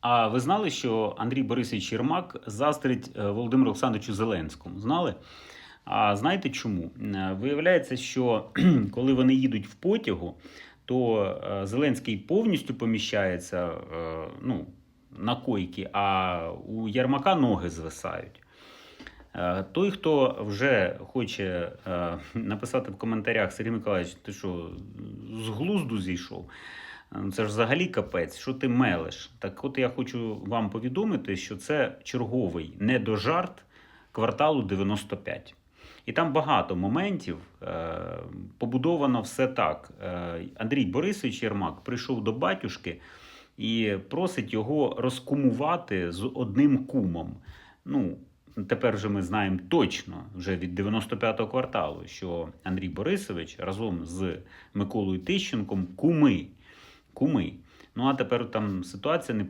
А ви знали, що Андрій Борисович Єрмак заздрить е, Володимиру Олександровичу Зеленському? Знали? А знаєте чому? Е, Виявляється, що коли вони їдуть в потягу, то е, Зеленський повністю поміщається ну, на койки, а у Єрмака ноги звисають. Той, хто вже хоче написати в коментарях Сергій Миколаївич, ти що, з глузду зійшов? Е, Це ж взагалі капець, що ти мелеш? Так от я хочу вам повідомити, що це черговий недожарт кварталу 95. І там багато моментів. Е, побудовано все так. Е, Андрій Борисович Єрмак прийшов до батюшки і просить його розкумувати з одним кумом. Ну, тепер вже ми знаємо точно, вже від 95-го кварталу, що Андрій Борисович разом з Миколою Тищенком куми. Куми. Ну а тепер там ситуація неприємна.